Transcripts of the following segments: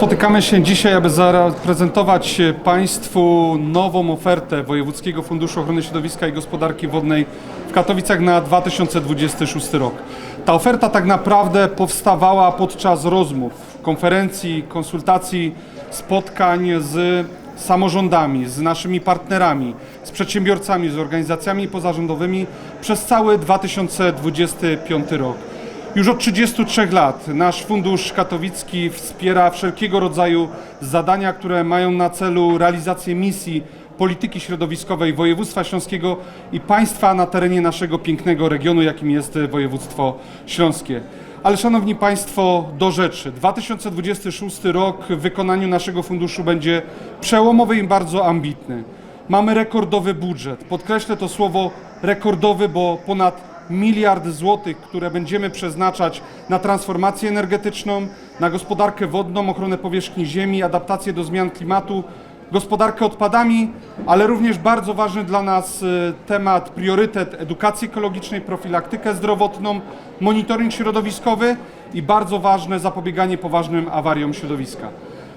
Spotykamy się dzisiaj, aby zaprezentować Państwu nową ofertę Wojewódzkiego Funduszu Ochrony Środowiska i Gospodarki Wodnej w Katowicach na 2026 rok. Ta oferta tak naprawdę powstawała podczas rozmów, konferencji, konsultacji, spotkań z samorządami, z naszymi partnerami, z przedsiębiorcami, z organizacjami pozarządowymi przez cały 2025 rok. Już od 33 lat nasz Fundusz Katowicki wspiera wszelkiego rodzaju zadania, które mają na celu realizację misji polityki środowiskowej województwa śląskiego i państwa na terenie naszego pięknego regionu, jakim jest województwo śląskie. Ale szanowni państwo, do rzeczy. 2026 rok w wykonaniu naszego funduszu będzie przełomowy i bardzo ambitny. Mamy rekordowy budżet. Podkreślę to słowo rekordowy, bo ponad miliard złotych, które będziemy przeznaczać na transformację energetyczną, na gospodarkę wodną, ochronę powierzchni ziemi, adaptację do zmian klimatu, gospodarkę odpadami, ale również bardzo ważny dla nas y, temat, priorytet edukacji ekologicznej, profilaktykę zdrowotną, monitoring środowiskowy i bardzo ważne zapobieganie poważnym awariom środowiska.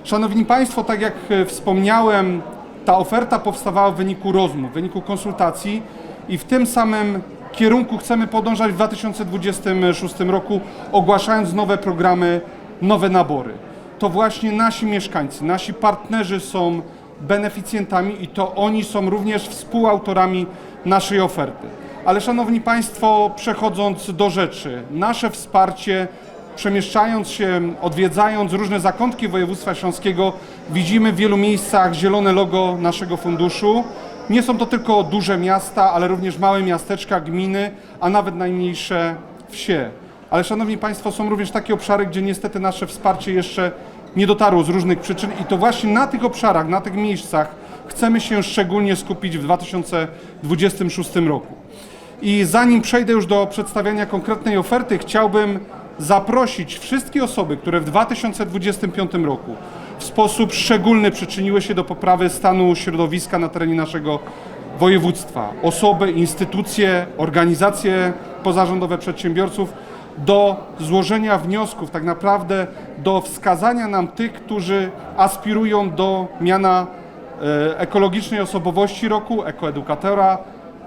Szanowni Państwo, tak jak y, wspomniałem, ta oferta powstawała w wyniku rozmów, w wyniku konsultacji i w tym samym kierunku chcemy podążać w 2026 roku, ogłaszając nowe programy, nowe nabory. To właśnie nasi mieszkańcy, nasi partnerzy są beneficjentami i to oni są również współautorami naszej oferty. Ale szanowni Państwo, przechodząc do rzeczy, nasze wsparcie przemieszczając się, odwiedzając różne zakątki województwa śląskiego, widzimy w wielu miejscach zielone logo naszego funduszu. Nie są to tylko duże miasta, ale również małe miasteczka, gminy, a nawet najmniejsze wsie. Ale szanowni Państwo, są również takie obszary, gdzie niestety nasze wsparcie jeszcze nie dotarło z różnych przyczyn i to właśnie na tych obszarach, na tych miejscach chcemy się szczególnie skupić w 2026 roku. I zanim przejdę już do przedstawiania konkretnej oferty, chciałbym zaprosić wszystkie osoby, które w 2025 roku w sposób szczególny przyczyniły się do poprawy stanu środowiska na terenie naszego województwa. Osoby, instytucje, organizacje pozarządowe przedsiębiorców do złożenia wniosków, tak naprawdę do wskazania nam tych, którzy aspirują do miana e, ekologicznej osobowości roku, ekoedukatora,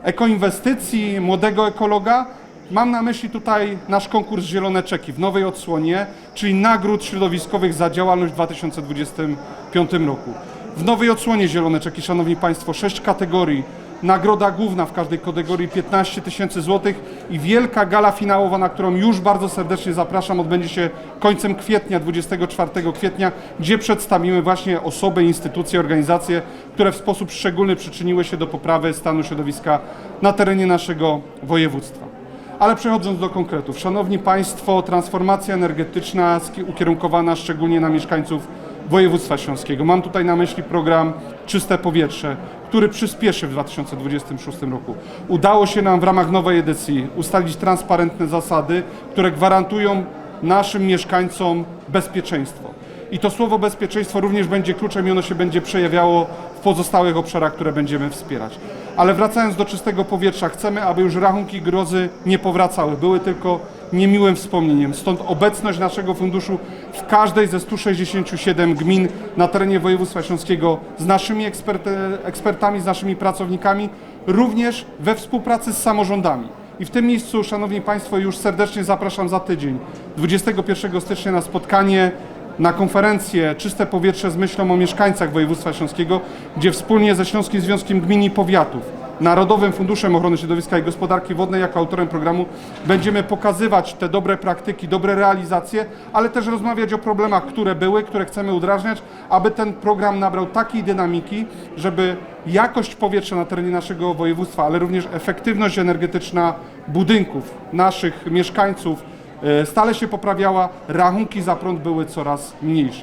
ekoinwestycji, młodego ekologa. Mam na myśli tutaj nasz konkurs Zielone Czeki w nowej odsłonie, czyli nagród środowiskowych za działalność w 2025 roku. W nowej odsłonie Zielone Czeki, Szanowni Państwo, sześć kategorii. Nagroda główna w każdej kategorii 15 tysięcy złotych i wielka gala finałowa, na którą już bardzo serdecznie zapraszam, odbędzie się końcem kwietnia, 24 kwietnia, gdzie przedstawimy właśnie osoby, instytucje, organizacje, które w sposób szczególny przyczyniły się do poprawy stanu środowiska na terenie naszego województwa. Ale przechodząc do konkretów, Szanowni Państwo, transformacja energetyczna ukierunkowana szczególnie na mieszkańców województwa śląskiego. Mam tutaj na myśli program Czyste Powietrze, który przyspieszy w 2026 roku. Udało się nam w ramach nowej edycji ustalić transparentne zasady, które gwarantują naszym mieszkańcom bezpieczeństwo. I to słowo bezpieczeństwo również będzie kluczem i ono się będzie przejawiało w pozostałych obszarach, które będziemy wspierać. Ale wracając do czystego powietrza, chcemy, aby już rachunki grozy nie powracały, były tylko niemiłym wspomnieniem. Stąd obecność naszego funduszu w każdej ze 167 gmin na terenie województwa śląskiego z naszymi ekspertami, z naszymi pracownikami, również we współpracy z samorządami. I w tym miejscu, Szanowni Państwo, już serdecznie zapraszam za tydzień, 21 stycznia na spotkanie na konferencję Czyste Powietrze z myślą o mieszkańcach województwa śląskiego, gdzie wspólnie ze Śląskim Związkiem Gmin i Powiatów, Narodowym Funduszem Ochrony Środowiska i Gospodarki Wodnej jako autorem programu będziemy pokazywać te dobre praktyki, dobre realizacje, ale też rozmawiać o problemach, które były, które chcemy udrażniać, aby ten program nabrał takiej dynamiki, żeby jakość powietrza na terenie naszego województwa, ale również efektywność energetyczna budynków, naszych mieszkańców, stale się poprawiała, rachunki za prąd były coraz mniejsze.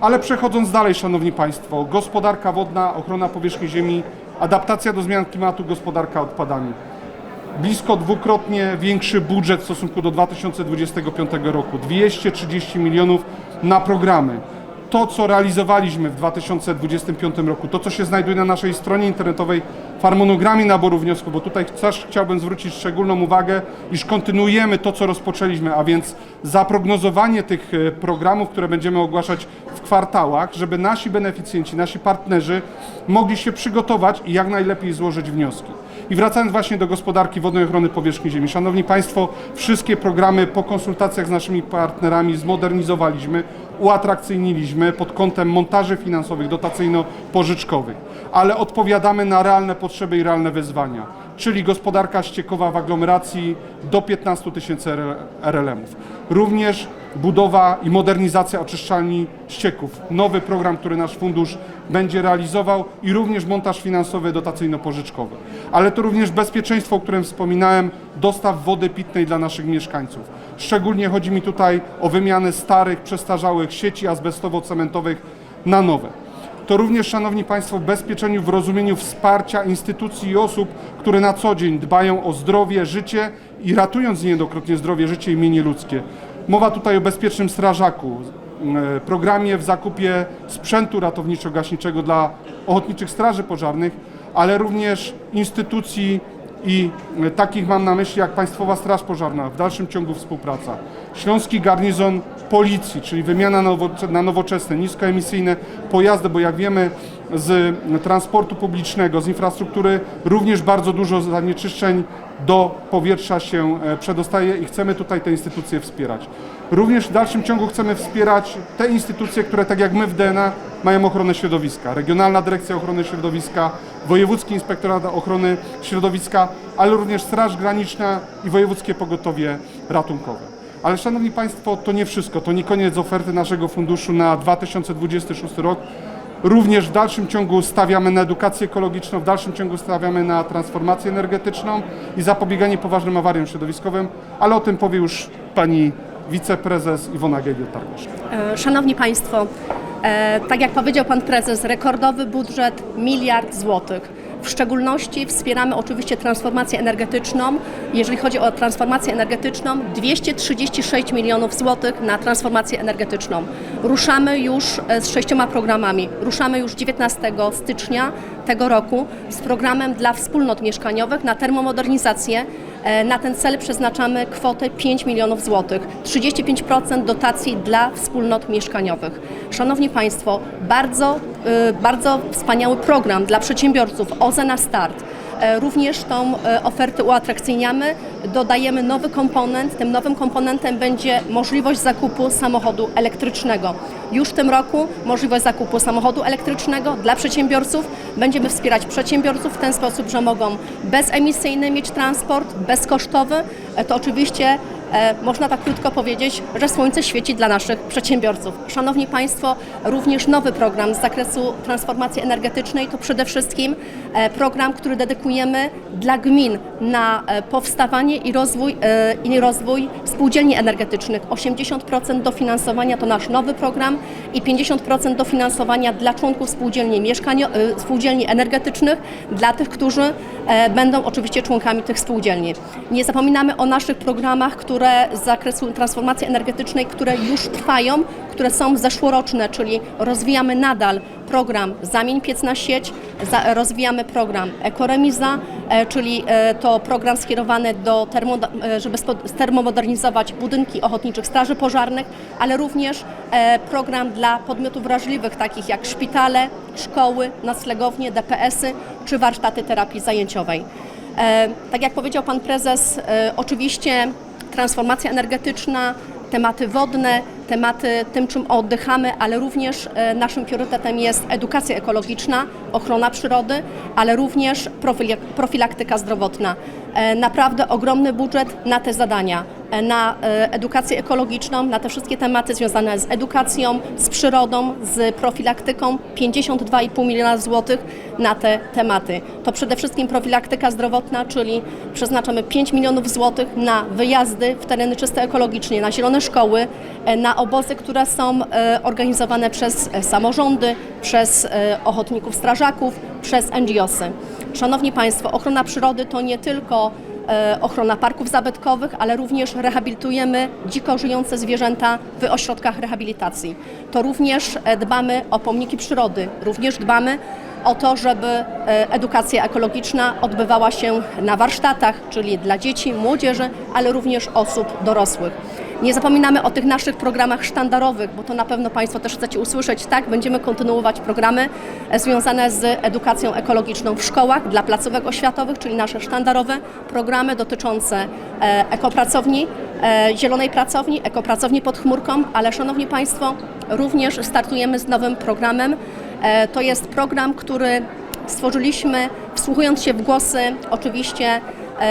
Ale przechodząc dalej, Szanowni Państwo, gospodarka wodna, ochrona powierzchni ziemi, adaptacja do zmian klimatu, gospodarka odpadami. Blisko dwukrotnie większy budżet w stosunku do 2025 roku. 230 milionów na programy. To, co realizowaliśmy w 2025 roku, to, co się znajduje na naszej stronie internetowej harmonogramie naboru wniosków, bo tutaj też chciałbym zwrócić szczególną uwagę, iż kontynuujemy to, co rozpoczęliśmy, a więc zaprognozowanie tych e, programów, które będziemy ogłaszać w kwartałach, żeby nasi beneficjenci, nasi partnerzy mogli się przygotować i jak najlepiej złożyć wnioski. I wracając właśnie do gospodarki wodnej ochrony powierzchni ziemi. Szanowni Państwo, wszystkie programy po konsultacjach z naszymi partnerami zmodernizowaliśmy, uatrakcyjniliśmy pod kątem montaży finansowych, dotacyjno-pożyczkowych, ale odpowiadamy na realne potrzeby i realne wyzwania, czyli gospodarka ściekowa w aglomeracji do 15 tysięcy RLM-ów. Również budowa i modernizacja oczyszczalni ścieków. Nowy program, który nasz fundusz będzie realizował i również montaż finansowy dotacyjno-pożyczkowy. Ale to również bezpieczeństwo, o którym wspominałem, dostaw wody pitnej dla naszych mieszkańców. Szczególnie chodzi mi tutaj o wymianę starych, przestarzałych sieci azbestowo-cementowych na nowe. To również, Szanowni Państwo, bezpieczeniu w rozumieniu wsparcia instytucji i osób, które na co dzień dbają o zdrowie, życie i ratując niejednokrotnie zdrowie, życie i mienie ludzkie. Mowa tutaj o bezpiecznym strażaku, e, programie w zakupie sprzętu ratowniczo-gaśniczego dla ochotniczych straży pożarnych, ale również instytucji i takich mam na myśli jak Państwowa Straż Pożarna, w dalszym ciągu współpraca. Śląski Garnizon Policji, czyli wymiana na nowoczesne, niskoemisyjne pojazdy, bo jak wiemy z transportu publicznego, z infrastruktury również bardzo dużo zanieczyszczeń do powietrza się e, przedostaje i chcemy tutaj te instytucje wspierać. Również w dalszym ciągu chcemy wspierać te instytucje, które tak jak my w DNA mają ochronę środowiska. Regionalna Dyrekcja Ochrony Środowiska, Wojewódzki Inspektorat Ochrony Środowiska, ale również Straż Graniczna i Wojewódzkie Pogotowie Ratunkowe. Ale Szanowni Państwo, to nie wszystko, to nie koniec oferty naszego funduszu na 2026 rok. Również w dalszym ciągu stawiamy na edukację ekologiczną, w dalszym ciągu stawiamy na transformację energetyczną i zapobieganie poważnym awariom środowiskowym, ale o tym powie już pani wiceprezes Iwona Gegiel-Targosz. E, Szanowni Państwo, e, tak jak powiedział Pan Prezes, rekordowy budżet miliard złotych. W szczególności wspieramy oczywiście transformację energetyczną. Jeżeli chodzi o transformację energetyczną, 236 milionów złotych na transformację energetyczną. Ruszamy już e, z sześcioma programami. Ruszamy już 19 stycznia tego roku z programem dla wspólnot mieszkaniowych na termomodernizację. E, Na ten cel przeznaczamy kwotę 5 milionów złotych, 35% dotacji dla wspólnot mieszkaniowych. Szanowni Państwo, bardzo, bardzo wspaniały program dla przedsiębiorców OZE na start. E, Również tą e, ofertę uatrakcyjniamy, dodajemy nowy komponent. Tym nowym komponentem będzie możliwość zakupu samochodu elektrycznego. Już w tym roku możliwość zakupu samochodu elektrycznego dla przedsiębiorców. Będziemy wspierać przedsiębiorców w ten sposób, że mogą bezemisyjny mieć transport, bezkosztowy. E, To oczywiście można tak krótko powiedzieć, że słońce świeci dla naszych przedsiębiorców. Szanowni Państwo, również nowy program z zakresu transformacji energetycznej to przede wszystkim e, program, który dedykujemy dla gmin na e, powstawanie i rozwój, e, i rozwój spółdzielni energetycznych. 80% dofinansowania to nasz nowy program i 50% dofinansowania dla członków spółdzielni, mieszkanio, e, spółdzielni energetycznych, dla tych, którzy e, będą oczywiście członkami tych spółdzielni. Nie zapominamy o naszych programach, które z zakresu transformacji energetycznej, które już trwają, które są zeszłoroczne, czyli rozwijamy nadal program Zamień piec na sieć, rozwijamy program Ekoremiza, e, czyli e, to program skierowany do termo, e, żeby termomodernizować budynki ochotniczych straży pożarnych, ale również program dla podmiotów wrażliwych, takich jak szpitale, szkoły, noclegownie, DPS-y czy warsztaty terapii zajęciowej. Tak jak powiedział Pan Prezes, oczywiście transformacja energetyczna, tematy wodne, tematy tym, czym oddychamy, ale również e, naszym priorytetem jest edukacja ekologiczna, ochrona przyrody, ale również profil- profilaktyka zdrowotna. E, Naprawdę ogromny budżet na te zadania, na e, edukację ekologiczną, na te wszystkie tematy związane z edukacją, z przyrodą, z profilaktyką. 52,5 miliona złotych na te tematy. To przede wszystkim profilaktyka zdrowotna, czyli przeznaczamy 5 milionów złotych na wyjazdy w tereny czyste ekologicznie, na zielone szkoły, e, na obozy, które są e, organizowane przez samorządy, przez ochotników strażaków, przez NGOsy. Szanowni Państwo, ochrona przyrody to nie tylko ochrona parków zabytkowych, ale również rehabilitujemy dziko żyjące zwierzęta w ośrodkach rehabilitacji. To również e, dbamy o pomniki przyrody, również dbamy o to, żeby e, edukacja ekologiczna odbywała się na warsztatach, czyli dla dzieci, młodzieży, ale również osób dorosłych. Nie zapominamy o tych naszych programach sztandarowych, bo to na pewno Państwo też chcecie usłyszeć. Tak, będziemy kontynuować programy e, związane z edukacją ekologiczną w szkołach dla placówek oświatowych, czyli nasze sztandarowe programy dotyczące e, ekopracowni, e, zielonej pracowni, ekopracowni pod chmurką, ale Szanowni Państwo, również startujemy z nowym programem. To jest program, który stworzyliśmy wsłuchując się w głosy oczywiście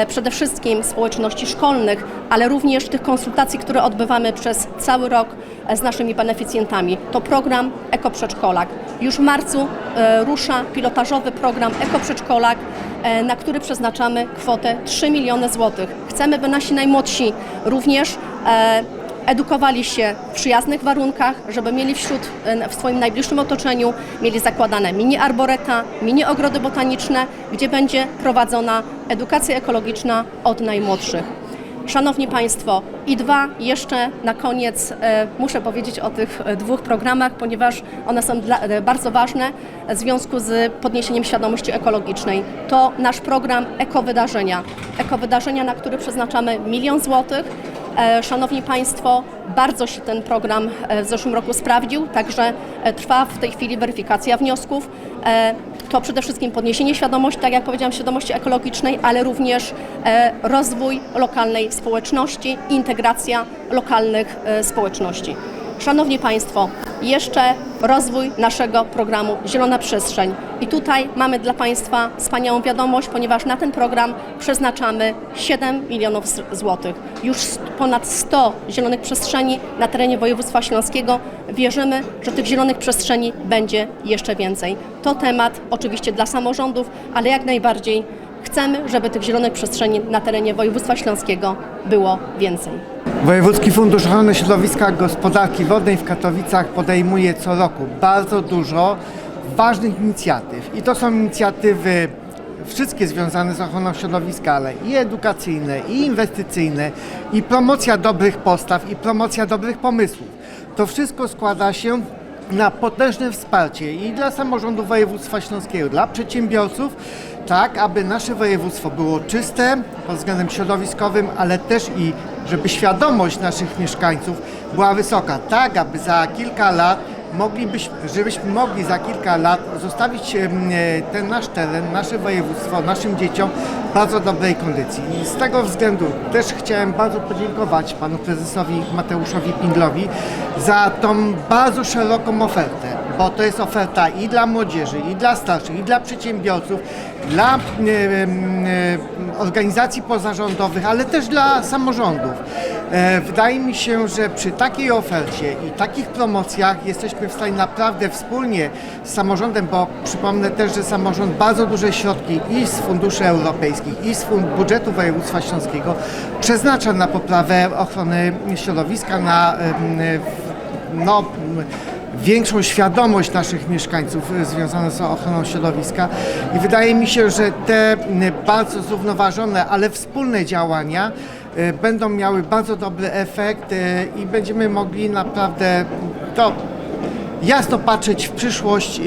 przede wszystkim społeczności szkolnych, ale również tych konsultacji, które odbywamy przez cały rok e, z naszymi beneficjentami. To program Ekoprzedszkolak. Już w marcu e, rusza pilotażowy program Ekoprzedszkolak, e, na który przeznaczamy kwotę 3 miliony złotych. Chcemy, by nasi najmłodsi również e, edukowali się w przyjaznych warunkach, żeby mieli wśród, w swoim najbliższym otoczeniu, mieli zakładane mini arboreta, mini ogrody botaniczne, gdzie będzie prowadzona edukacja ekologiczna od najmłodszych. Szanowni Państwo, i dwa jeszcze na koniec e, muszę powiedzieć o tych e, dwóch programach, ponieważ one są dla, e, bardzo ważne w związku z podniesieniem świadomości ekologicznej. To nasz program Ekowydarzenia. Ekowydarzenia, na który przeznaczamy milion złotych. E, Szanowni Państwo, bardzo się ten program e, w zeszłym roku sprawdził, także e, trwa w tej chwili weryfikacja wniosków. To przede wszystkim podniesienie świadomości, tak jak powiedziałam, świadomości ekologicznej, ale również rozwój lokalnej społeczności, integracja lokalnych społeczności. Szanowni Państwo, jeszcze rozwój naszego programu Zielona Przestrzeń. I tutaj mamy dla Państwa wspaniałą wiadomość, ponieważ na ten program przeznaczamy 7 milionów złotych. Już ponad 100 zielonych przestrzeni na terenie województwa śląskiego. Wierzymy, że tych zielonych przestrzeni będzie jeszcze więcej. To temat oczywiście dla samorządów, ale jak najbardziej chcemy, żeby tych zielonych przestrzeni na terenie województwa śląskiego było więcej. Wojewódzki Fundusz Ochrony Środowiska i Gospodarki Wodnej w Katowicach podejmuje co roku bardzo dużo ważnych inicjatyw. I to są inicjatywy wszystkie związane z ochroną środowiska, ale i edukacyjne, i inwestycyjne, i promocja dobrych postaw, i promocja dobrych pomysłów. To wszystko składa się na potężne wsparcie i dla samorządu województwa śląskiego, dla przedsiębiorców, tak aby nasze województwo było czyste pod względem środowiskowym, ale też i żeby świadomość naszych mieszkańców była wysoka, tak aby za kilka lat moglibyśmy, żebyśmy mogli za kilka lat zostawić e, ten nasz teren, nasze województwo naszym dzieciom w bardzo dobrej kondycji. I z tego względu też chciałem bardzo podziękować panu prezesowi Mateuszowi Pindlowi za tą bardzo szeroką ofertę, bo to jest oferta i dla młodzieży, i dla starszych, i dla przedsiębiorców, dla e, e, organizacji pozarządowych, ale też dla samorządów. E, Wydaje mi się, że przy takiej ofercie i takich promocjach jesteśmy w stanie naprawdę wspólnie z samorządem, bo przypomnę też, że samorząd bardzo duże środki i z funduszy europejskich, i z budżetu województwa śląskiego przeznacza na poprawę ochrony środowiska, na no, większą świadomość naszych mieszkańców y, związaną z ochroną środowiska i wydaje mi się, że te y, bardzo zrównoważone, ale wspólne działania y, będą miały bardzo dobry efekt i będziemy mogli naprawdę to jasno patrzeć w przyszłość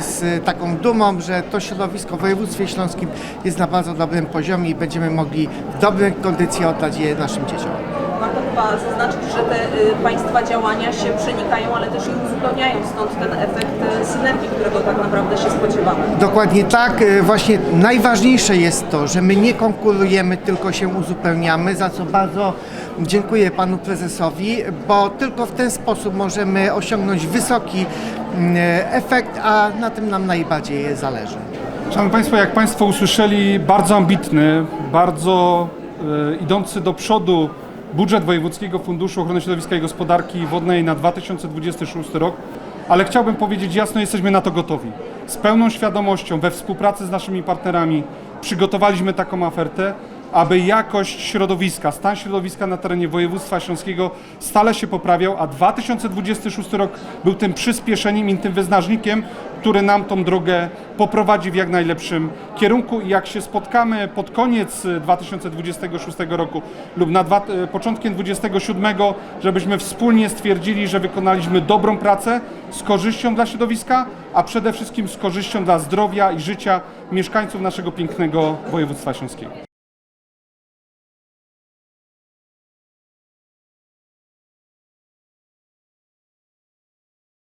z taką dumą, że to środowisko w województwie śląskim jest na bardzo dobrym poziomie i będziemy mogli w dobrej kondycji oddać je naszym dzieciom. Warto chyba zaznaczyć, że te y, państwa działania się przenikają, ale też i uzupełniają, stąd ten efekt y, synergii, którego tak naprawdę się spodziewamy. Dokładnie tak. E, Właśnie najważniejsze jest to, że my nie konkurujemy, tylko się uzupełniamy, za co bardzo dziękuję panu prezesowi, bo tylko w ten sposób możemy osiągnąć wysoki efekt, a na tym nam najbardziej zależy. Szanowni Państwo, jak Państwo usłyszeli, bardzo ambitny, bardzo e, idący do przodu budżet Wojewódzkiego Funduszu Ochrony Środowiska i Gospodarki Wodnej na 2026 rok, ale chciałbym powiedzieć jasno, jesteśmy na to gotowi. Z pełną świadomością, we współpracy z naszymi partnerami przygotowaliśmy taką ofertę aby jakość środowiska, stan środowiska na terenie województwa śląskiego stale się poprawiał, a 2026 rok był tym przyspieszeniem i tym wyznacznikiem, który nam tą drogę poprowadzi w jak najlepszym kierunku. I jak się spotkamy pod koniec e, 2026 roku lub na dwa, e, początkiem 2027, żebyśmy wspólnie stwierdzili, że wykonaliśmy dobrą pracę z korzyścią dla środowiska, a przede wszystkim z korzyścią dla zdrowia i życia mieszkańców naszego pięknego województwa śląskiego.